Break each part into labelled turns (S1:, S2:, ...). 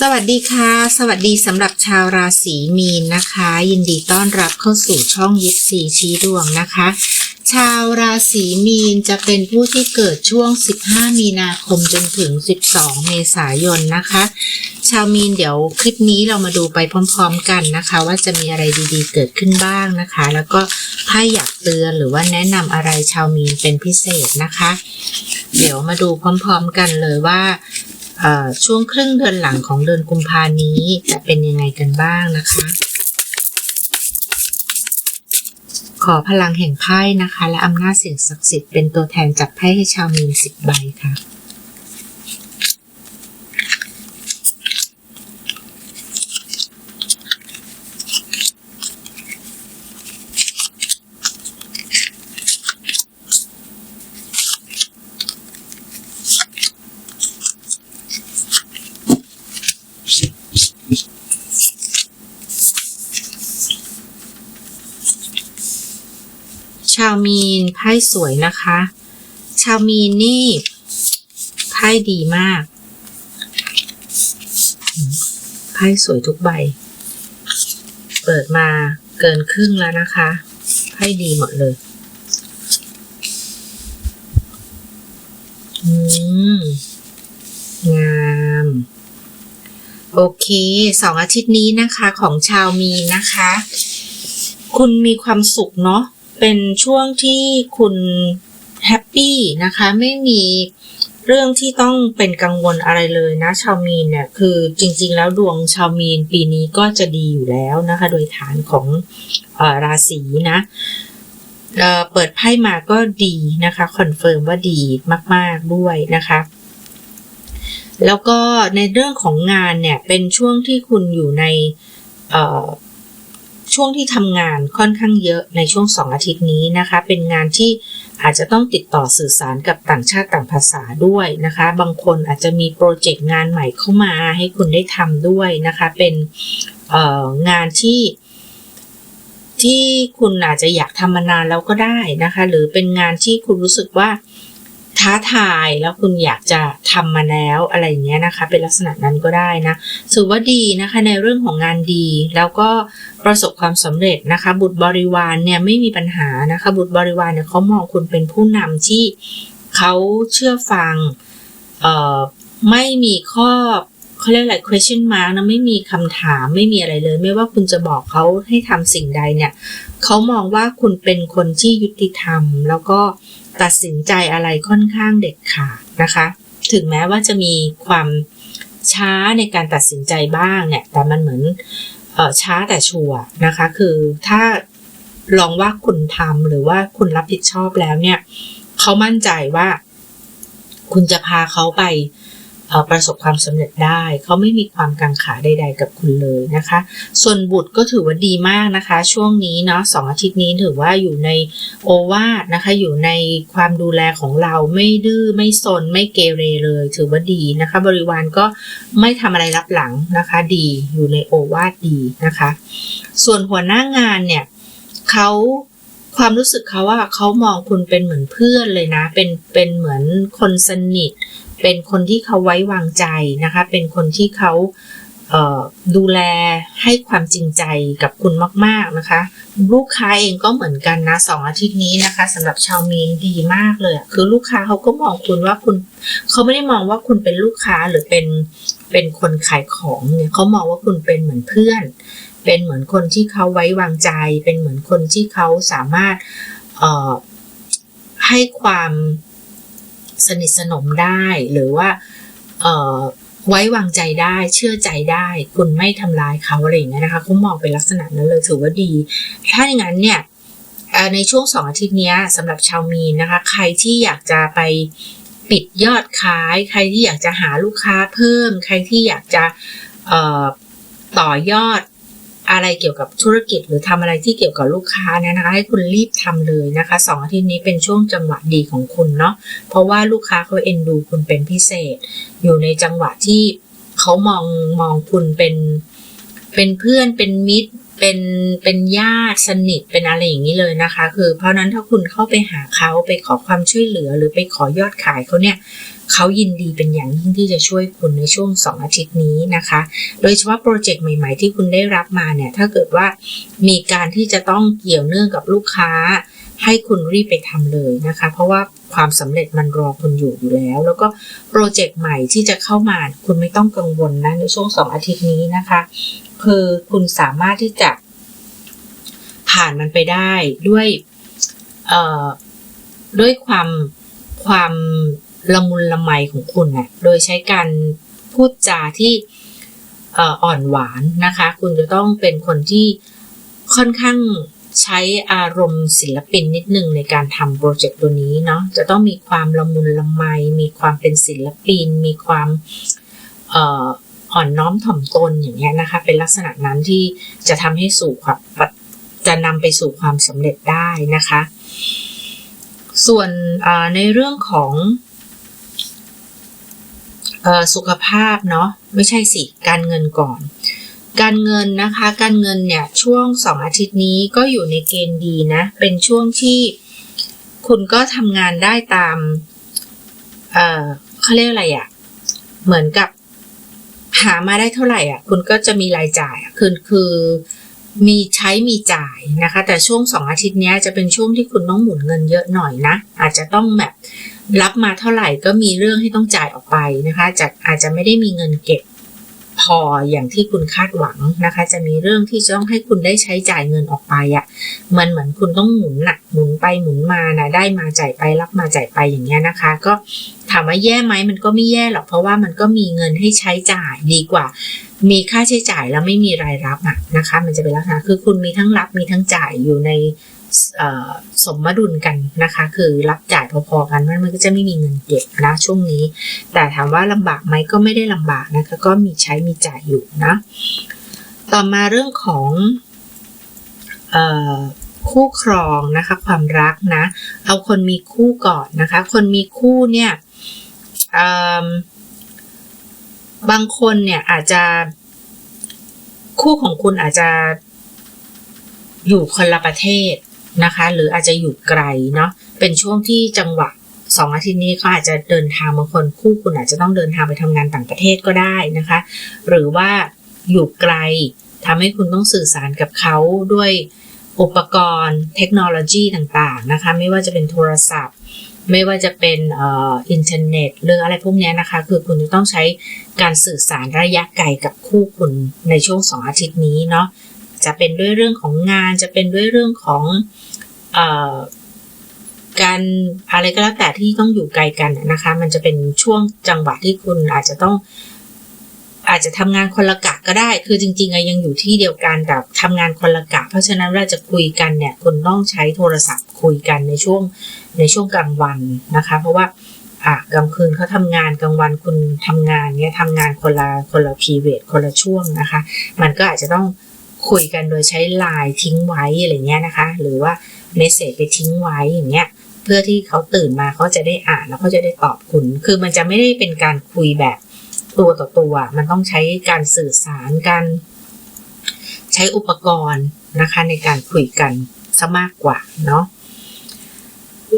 S1: สวัสดีค่ะ สวัสดีสำหรับชาวราศีมีนนะคะ ยินดีต้อนรับเข้าสู่ช่องยิปซีชี้ดวงนะคะ ชาวราศีมีนจะเป็นผู้ที่เกิดช่วง 15 มีนาคมจนถึง 12 เมษายนนะคะ ชาวมีนเดี๋ยวคลิปนี้เรามาดูไปพร้อมๆกันนะคะ ว่าจะมีอะไรดีๆ เกิดขึ้นบ้างนะคะ แล้วก็ถ้าอยากเตือนหรือว่าแนะนำอะไรชาวมีนเป็นพิเศษนะคะ เดี๋ยวมาดูพร้อม ๆ กันเลยว่า ช่วงครึ่งเดือนหลังของเดือนกุมภานี้จะเป็นยังไงกันบ้างนะคะ ขอพลังแห่งไพ่นะคะ และอำนาจสิ่งศักดิ์สิทธิ์เป็นตัวแทนจับไพ่ให้ชาวมีนสิบใบค่ะ ชาวมีนไพ่สวยนะคะ ชาวมีนนี่ไพ่ดีมากไพ่สวยทุกใบ เปิดมาเกินครึ่งแล้วนะคะไพ่ดีหมดเลย อืม งามโอเคสองอาทิตย์นี้นะคะของชาวมีนนะคะ คุณมีความสุขเนาะ เป็นช่วงที่คุณแฮปปี้นะคะไม่มีเรื่องที่ต้องเป็นกังวลอะไรเลยนะ ชาวมีนเนี่ยคือจริงๆ แล้วดวงชาวมีนปีนี้ก็จะดีอยู่แล้วนะคะ โดยฐานของอราศีนะเเปิดไพ่มาก็ดีนะคะคอนเฟิร์มว่าดีมากๆด้วยนะคะแล้วก็ในเรื่องของงานเนี่ยเป็นช่วงที่คุณอยู่ใน ช่วงที่ทำงานค่อนข้างเยอะในช่วงสองอาทิตย์นี้นะคะ เป็นงานที่อาจจะต้องติดต่อสื่อสารกับต่างชาติต่างภาษาด้วยนะคะ บางคนอาจจะมีโปรเจกต์งานใหม่เข้ามาให้คุณได้ทำด้วยนะคะ เป็นงานที่ที่คุณอาจจะอยากทำมานานแล้วก็ได้นะคะ หรือเป็นงานที่คุณรู้สึกว่า ท้าทายแล้วคุณอยากจะทำมาแล้วอะไรอย่างเงี้ยนะคะ เป็นลักษณะนั้นก็ได้นะถือว่าดีนะคะในเรื่องของงานดีแล้วก็ประสบความสำเร็จนะคะ บุตรบริวารเนี่ยไม่มีปัญหานะคะ บุตรบริวารเนี่ยเขามองคุณเป็นผู้นำที่เขาเชื่อฟังเอ่อไม่มีข้อเขาเรียกอะไร question mark นะไม่มีคำถามไม่มีอะไรเลย ไม่ว่าคุณจะบอกเขาให้ทำสิ่งใดเนี่ยเขามองว่าคุณเป็นคนที่ยุติธรรม แล้วก็ ตัดสินใจอะไรค่อนข้างเด็ดขาดนะคะ ถึงแม้ว่าจะมีความช้าในการตัดสินใจบ้างเนี่ย แต่มันเหมือนออช้าแต่ชัวร์นะคะ คือถ้าลองว่าคุณทำหรือว่าคุณรับผิดชอบแล้วเนี่ย เขามั่นใจว่า คุณจะพาเขาไป ประสบความสำเร็จได้ เขาไม่มีความกังขาใด ๆ กับคุณเลยนะคะ ส่วนบุตรก็ถือว่าดีมากนะคะ ช่วงนี้เนาะสองอาทิตย์นี้ถือว่าอยู่ในโอวาทนะคะ อยู่ในความดูแลของเราไม่ดื้อไม่ซนไม่เกเรเลย ถือว่าดีนะคะ บริวารก็ไม่ทำอะไรรับหลังนะคะ ดีอยู่ในโอวาทดีนะคะ ส่วนหัวหน้างานเนี่ยเขาความรู้สึกเขาว่าเขามองคุณเป็นเหมือนเพื่อนเลยนะ เป็นเป็นเหมือนคนสนิท เป็นคนที่เขาไว้วางใจนะคะ เป็นคนที่เขาเดูแลให้ความจริงใจกับคุณมาก ๆนะคะ ลูกค้าเองก็เหมือนกันนะสองอาทิตย์นี้นะคะสำหรับชาวมีนดีมากเลยคือลูกค้าเขาก็มองคุณว่าคุณเขาไม่ได้มองว่าคุณเป็นลูกค้าหรือเป็นเป็นคนขายของเนี่ยเขามองว่าคุณเป็นเหมือนเพื่อน เป็นเหมือนคนที่เขาไว้วางใจ เป็นเหมือนคนที่เขาสามารถให้ความ สนิทสนมได้หรือว่าเไว้วางใจได้เชื่อใจได้ คุณไม่ทำร้ายเขาอะไรอย่างเงี้ยนะคะเขามองเป็นลักษณะนั้นเลยถือว่าดี ถ้าอย่างนั้นเนี่ยในช่วงสองอาทิตย์นี้สำหรับชาวมีนนะคะ ใครที่อยากจะไปปิดยอดขาย ใครที่อยากจะหาลูกค้าเพิ่ม ใครที่อยากจะต่อยอด อะไรเกี่ยวกับธุรกิจหรือทำอะไรที่เกี่ยวกับลูกค้าเนี่ยนะคะ ให้คุณรีบทำเลยนะคะสองอาทิตย์นี้เป็นช่วงจังหวะดีของคุณเนาะเพราะว่าลูกค้าเขาเอ็นดูคุณเป็นพิเศษ อยู่ในจังหวะที่เขามองมองคุณเป็นเป็นเพื่อนเป็นมิตรเป็นเป็นญาติสนิทเป็นอะไรอย่างนี้เลยนะคะ คือเพราะนั้นถ้าคุณเข้าไปหาเขาไปขอความช่วยเหลือหรือไปขอยอดขายเขาเนี่ย เขายินดีเป็นอย่างยิ่งที่จะช่วยคุณในช่วง 2 อาทิตย์นี้นะคะ โดยเฉพาะโปรเจกต์ใหม่ ๆ ที่คุณได้รับมาเนี่ย ถ้าเกิดว่ามีการที่จะต้องเกี่ยวเนื่องกับลูกค้า ให้คุณรีบไปทำเลยนะคะ เพราะว่าความสำเร็จมันรอคุณอยู่อยู่แล้ว แล้วก็โปรเจกต์ใหม่ที่จะเข้ามาคุณไม่ต้องกังวลนะในช่วง 2 อาทิตย์นี้นะคะ คือคุณสามารถที่จะผ่านมันไปได้ด้วยด้วยความความ ละมุนละไมของคุณนะ่ะโดยใช้การพูดจาที่อ่อนหวานนะคะ คุณจะต้องเป็นคนที่ค่อนข้างใช้อารมณ์ศิลปินนิดนึงในการทำโปรเจกต์ตัวนี้เนาะจะต้องมีความละมุนละไม มีความเป็นศิลปิน มีความอ่อนน้อมถ่อมตนอย่างเงี้ยนะคะ เป็นลักษณะนั้นที่จะทำให้สู่ความจะนำไปสู่ความสำเร็จได้นะคะ ส่วนในเรื่องของ สุขภาพเนาะไม่ใช่สิการเงินก่อน การเงินนะคะการเงินเนี่ยช่วงสองอาทิตย์นี้ก็อยู่ในเกณฑ์ดีนะ เป็นช่วงที่คุณก็ทำงานได้ตามเออเขาเรียกอะไรอะ่ะเหมือนกับหามาได้เท่าไหร่อะ คุณก็จะมีรายจ่ายคือคือ มีใช้มีจ่ายนะคะ แต่ช่วงสองอาทิตย์นี้จะเป็นช่วงที่คุณต้องหมุนเงินเยอะหน่อยนะ อาจจะต้องแบบรับมาเท่าไหร่ก็มีเรื่องให้ต้องจ่ายออกไปนะคะจะอาจจะไม่ได้มีเงินเก็บ พออย่างที่คุณคาดหวังนะคะ จะมีเรื่องที่จะต้องให้คุณได้ใช้จ่ายเงินออกไปอะ่ะมันเหมือนคุณต้องหมุนหนักหมุนไปหมุนมานะได้มาจ่ายไปรับมาจ่ายไปอย่างเงี้ยนะคะ ก็ถามว่าแย่ไหมมันก็ไม่แย่หรอกเพราะว่ามันก็มีเงินให้ใช้จ่ายดีกว่า มีค่าใช้จ่ายแล้วไม่มีรายรับอะนะคะ มันจะเป็นลักษณะคือคุณมีทั้งรับมีทั้งจ่ายอยู่ใน สมดุลกันนะคะ คือรับจ่ายพอๆกันมันก็จะไม่มีเงินเก็บนะช่วงนี้ แต่ถามว่าลำบากไหมก็ไม่ได้ลำบากนะคะก็มีใช้มีจ่ายอยู่นะ ต่อมาเรื่องของคู่ครองนะคะ ความรักนะ เอาคนมีคู่ก่อนนะคะ คนมีคู่เนี่ยบางคนเนี่ยอาจจะคู่ของคุณอาจจะอยู่คนละประเทศ นะคะ หรืออาจจะอยู่ไกลเนาะเป็นช่วงที่จังหวะสองอาทิตย์นี้เขาอาจจะเดินทางบางคนคู่คุณอาจจะต้องเดินทางไปทำงานต่างประเทศก็ได้นะคะ หรือว่าอยู่ไกลทำให้คุณต้องสื่อสารกับเขาด้วยอุปกรณ์เทคโนโลยีต่างๆนะคะ ไม่ว่าจะเป็นโทรศัพท์ ไม่ว่าจะเป็นอินเทอร์เน็ตหรืออะไรพวกนี้นะคะ คือคุณจะต้องใช้การสื่อสารระยะไกลกับคู่คุณในช่วงสองอาทิตย์นี้เนาะ จะเป็นด้วยเรื่องของงาน จะเป็นด้วยเรื่องของอการอะไรก็แล้วแต่ที่ต้องอยู่ไกลกันนะคะ มันจะเป็นช่วงจังหวะที่คุณอาจจะต้อง อาจจะทำงานคนละกะก็ได้ คือจริงๆยังอยู่ที่เดียวกันแต่ทำงานคนละกะ เพราะฉะนั้นเราจะคุยกันเนี่ยคุณต้องใช้โทรศัพท์คุยกันในช่วงในช่วงกลางวันนะคะ เพราะว่าอะกลางคืนเขาทำงานกลางวันคุณทำงานเนี่ยทำงานคนละคนละพีเวทคนละช่วงนะคะ มันก็อาจจะต้อง คุยกันโดยใช้ไลน์ทิ้งไว้อะไรเงี้ยนะคะ หรือว่าเมสเซจไปทิ้งไว้อย่างเงี้ย เพื่อที่เขาตื่นมาเขาจะได้อ่านแล้วเขาจะได้ตอบคุณ คือมันจะไม่ได้เป็นการคุยแบบตัวต่อตัว มันต้องใช้การสื่อสารการใช้อุปกรณ์นะคะในการคุยกันซะมากกว่าเนาะ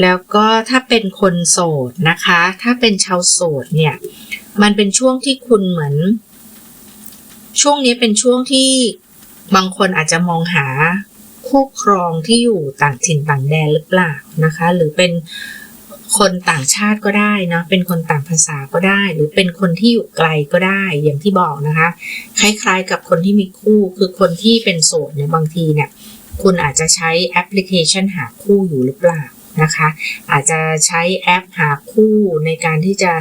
S1: แล้วก็ถ้าเป็นคนโสดนะคะ ถ้าเป็นชาวโสดเนี่ย มันเป็นช่วงที่คุณเหมือน ช่วงนี้เป็นช่วงที่ บางคนอาจจะมองหาคู่ครองที่อยู่ต่างถิ่นต่างแดนหรือเปล่านะคะ หรือเป็นคนต่างชาติก็ได้นะเป็นคนต่างภาษาก็ได้ หรือเป็นคนที่อยู่ไกลก็ได้อย่างที่บอกนะคะ คล้ายๆกับคนที่มีคู่คือคนที่เป็นโสดเนี่ยบางทีเนี่ยคุณอาจจะใช้แอปพลิเคชันหาคู่อยู่หรือเปล่า นะคะ อาจจะใช้แอปหาคู่ในการที่จะ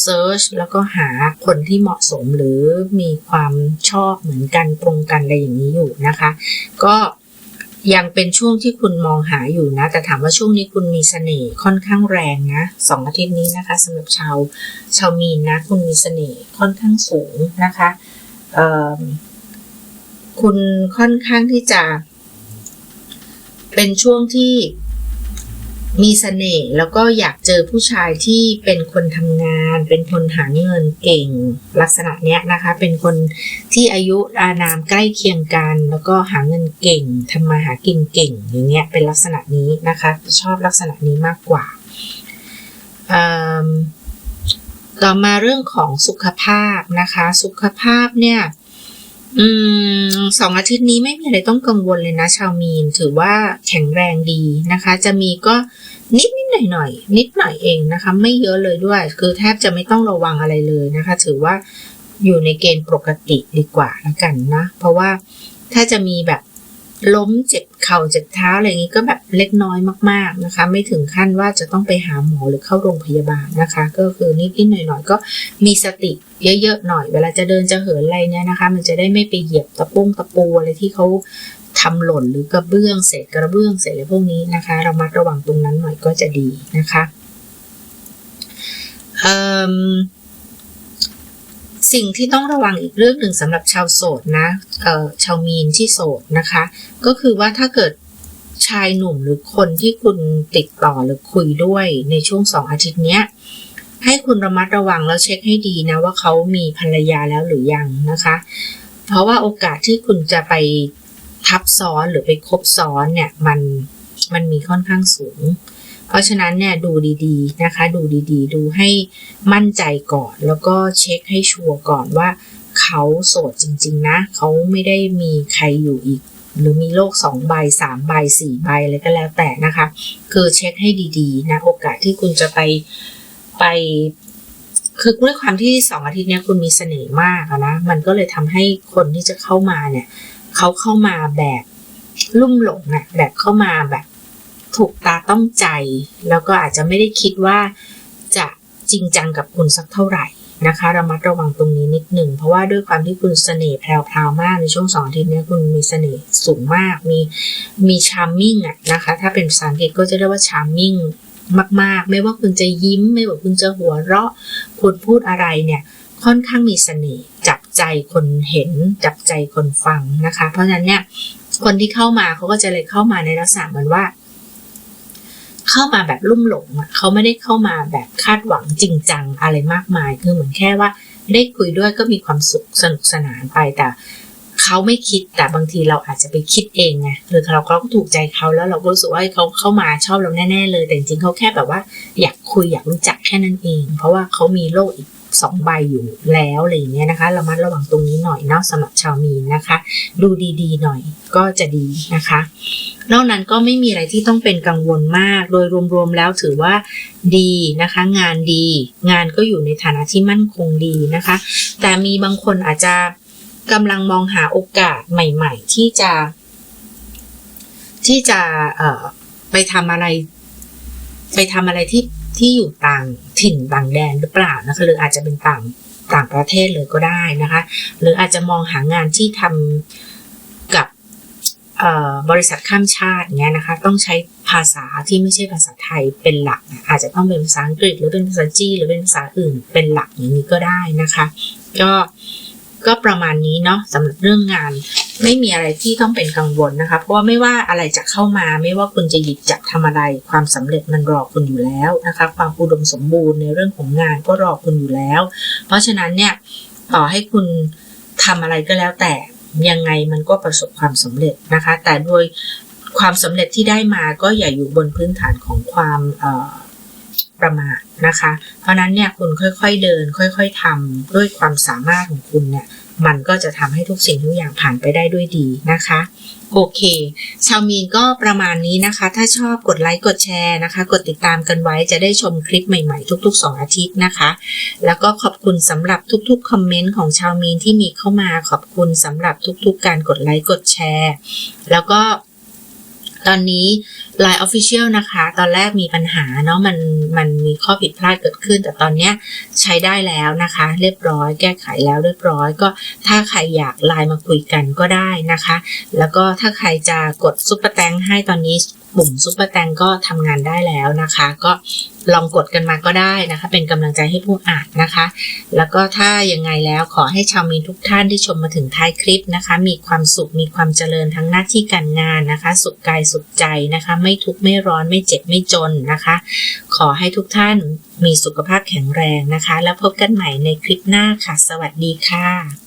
S1: เซิร์ชแล้วก็หาคนที่เหมาะสมหรือมีความชอบเหมือนกันตรงกันอะไรอย่างนี้อยู่นะคะ ก็ยังเป็นช่วงที่คุณมองหาอยู่นะ แต่ถามว่าช่วงนี้คุณมีเสน่ห์ค่อนข้างแรงนะสองอาทิตย์นี้นะคะสำหรับชาวชาวมีนนะ คุณมีเสน่ห์ค่อนข้างสูงนะคะคุณค่อนข้างที่จะ เป็นช่วงที่ มีสเสน่ห์แล้วก็อยากเจอผู้ชายที่เป็นคนทำงาน เป็นคนหาเงินเก่ง ลักษณะเนี้ยนะคะ เป็นคนที่อายุอานามใกล้เคียงกัน แล้วก็หาเงินเก่งทำมาหากินเก่งอย่างเงี้ยเป็นลักษณะนี้นะคะ ชอบลักษณะนี้มากกว่าต่อมาเรื่องของสุขภาพนะคะ สุขภาพเนี่ย อืมสองอาทิตย์นี้ไม่มีอะไรต้องกังวลเลยนะชาวมีน ถือว่าแข็งแรงดีนะคะ จะมีก็นิดนิดหน่อยหน่อยนิดหน่อยเองนะคะ ไม่เยอะเลยด้วย คือแทบจะไม่ต้องระวังอะไรเลยนะคะ ถือว่าอยู่ในเกณฑ์ปกติดีกว่าแล้วกันนะ เพราะว่าถ้าจะมีแบบล้มเจ็บ เข่าเจ็บเท้าอะไรอย่างนี้ก็แบบเล็กน้อยมากๆนะคะ ไม่ถึงขั้นว่าจะต้องไปหาหมอหรือเข้าโรงพยาบาลนะคะ ก็คือนิดๆหน่อยๆก็มีสติเยอะๆหน่อย เวลาจะเดินจะเหินอะไรเนี่ยนะคะ มันจะได้ไม่ไปเหยียบตะปุ้งตะปูอะไรที่เขาทำหล่นหรือกระเบื้องเศษกระเบื้องเศษอะไรพวกนี้นะคะเรามาระวังตรงนั้นหน่อยก็จะดีนะคะ สิ่งที่ต้องระวังอีกเรื่องหนึ่งสำหรับชาวโสดนะชาวมีนที่โสดนะคะ ก็คือว่าถ้าเกิดชายหนุ่มหรือคนที่คุณติดต่อหรือคุยด้วยในช่วงสองอาทิตย์เนี้ยให้คุณระมัดระวังแล้วเช็คให้ดีนะว่าเขามีภรรยาแล้วหรือยังนะคะ เพราะว่าโอกาสที่คุณจะไปทับซ้อนหรือไปคบซ้อนเนี่ยมันมันมีค่อนข้างสูง เพราะฉะนั้นเนี่ยดูดีๆนะคะ ดูดีๆ ดูให้มั่นใจก่อน แล้วก็เช็คให้ชัวร์ก่อนว่าเขาโสดจริง ๆ นะ เขาไม่ได้มีใครอยู่อีก หรือมีโลกสองใบสามใบสี่ใบอะไรก็แล้วแต่นะคะ คือเช็คให้ดีๆนะโอกาสที่คุณจะไปไปคือด้วยความที่สองอาทิตย์นี้คุณมีเสน่ห์มากนะมันก็เลยทำให้คนที่จะเข้ามาเนี่ยเขาเข้ามาแบบลุ่มหลงอะแบบเข้ามาแบบ ถูกตาต้องใจ แล้วก็อาจจะไม่ได้คิดว่าจะจริงจังกับคุณสักเท่าไหร่นะคะระมัดระวังตรงนี้นิดหนึ่ง เพราะว่าด้วยความที่คุณเสน่ห์แพรวๆมากในช่วงสองอาทิตย์นี้คุณมีเสน่ห์สูงมาก มีมีชาร์มมิ่งอะนะคะ ถ้าเป็นภาษาอังกฤษก็จะเรียกว่าชาร์มมิ่งมาก ๆ ไม่ว่าคุณจะยิ้ม ไม่ว่าคุณจะหัวเราะ คุณพูดอะไรเนี่ย ค่อนข้างมีเสน่ห์จับใจคนเห็น จับใจคนฟังนะคะ เพราะฉะนั้นเนี่ยคนที่เข้ามาเขาก็จะเลยเข้ามาในลักษณะเหมือนว่า เข้ามาแบบลุ่มหลงเขาไม่ได้เข้ามาแบบคาดหวังจริงจังอะไรมากมาย คือเหมือนแค่ว่าได้คุยด้วยก็มีความสุขสนุกสนานไปแต่เขาไม่คิดแต่บางทีเราอาจจะไปคิดเองไงหรือเราก็ถูกใจเขาแล้วเราก็รู้สึกว่าเขาเข้ามาชอบเราแน่ ๆ เลย แต่จริงเขาแค่แบบว่า อยากคุยอยากรู้จักแค่นั้นเอง เพราะว่าเขามีโลกอีก สองใบอยู่แล้วอะไรอย่างเงี้ยนะคะเรามาระวังตรงนี้หน่อยเนาะสำหรับชาวมีนนะคะ ดูดีๆ หน่อยก็จะดีนะคะ นอกนั้นก็ไม่มีอะไรที่ต้องเป็นกังวลมาก โดยรวมๆแล้วถือว่าดีนะคะ งานดี งานก็อยู่ในฐานะที่มั่นคงดีนะคะ แต่มีบางคนอาจจะกำลังมองหาโอกาสใหม่ ๆ ที่จะ ที่จะไปทำอะไร ไปทำอะไรที่ ที่อยู่ต่างถิ่นต่างแดนหรือเปล่านะคะหรืออาจจะเป็นต่างต่างประเทศเลยก็ได้นะคะ หรืออาจจะมองหางานที่ทำกับบริษัทข้ามชาติเงี้ยนะคะ ต้องใช้ภาษาที่ไม่ใช่ภาษาไทยเป็นหลัก อาจจะต้องเป็นภาษาอังกฤษหรือเป็นภาษาจีนหรือเป็นภาษาอื่นเป็นหลักอย่างนี้ก็ได้นะคะ ก็ ก็ประมาณนี้เนาะสำหรับเรื่องงาน ไม่มีอะไรที่ต้องเป็นกังวลนะคะเพราะว่าไม่ว่าอะไรจะเข้ามา ไม่ว่าคุณจะหยิบจับทำอะไร ความสำเร็จมันรอคุณอยู่แล้วนะคะ ความอุดมสมบูรณ์ในเรื่องของงานก็รอคุณอยู่แล้ว เพราะฉะนั้นเนี่ยต่อให้คุณทำอะไรก็แล้วแต่ยังไงมันก็ประสบความสำเร็จนะคะ แต่โดยความสำเร็จที่ได้มาก็อย่าอยู่บนพื้นฐานของความ ประมาทนะคะ เพราะนั้นเนี่ยคุณค่อยๆเดิน ค่อย ๆทำด้วยความสามารถของคุณเนี่ยมันก็จะทำให้ทุกสิ่งทุกอย่างผ่านไปได้ด้วยดีนะคะโอเค ชาวมีนก็ประมาณนี้นะคะ ถ้าชอบกดไลค์กดแชร์นะคะ กดติดตามกันไว้จะได้ชมคลิปใหม่ๆ ทุก ๆ 2 อาทิตย์นะคะ แล้วก็ขอบคุณสำหรับทุกๆคอมเมนต์ของชาวมีนที่มีเข้ามาขอบคุณสำหรับทุกๆ การกดไลค์กดแชร์ แล้วก็ ตอนนี้ Line Official นะคะ ตอนแรกมีปัญหาเนาะมันมันมีข้อผิดพลาดเกิดขึ้น แต่ตอนนี้ใช้ได้แล้วนะคะ เรียบร้อย แก้ไขแล้วเรียบร้อย ก็ถ้าใครอยากไลน์มาคุยกันก็ได้นะคะ แล้วก็ถ้าใครจะกดซุปเปอร์แตงให้ตอนนี้ ปุ่มซุปเปอร์แตงก็ทำงานได้แล้วนะคะ ก็ลองกดกันมาก็ได้นะคะ เป็นกำลังใจให้ผู้อ่านนะคะ แล้วก็ถ้ายังไงแล้วขอให้ชาวมีทุกท่านที่ชมมาถึงท้ายคลิปนะคะ มีความสุขมีความเจริญทั้งหน้าที่การงานนะคะ สุขกายสุขใจนะคะ ไม่ทุกข์ไม่ร้อนไม่เจ็บไม่จนนะคะ ขอให้ทุกท่านมีสุขภาพแข็งแรงนะคะ แล้วพบกันใหม่ในคลิปหน้าค่ะ สวัสดีค่ะ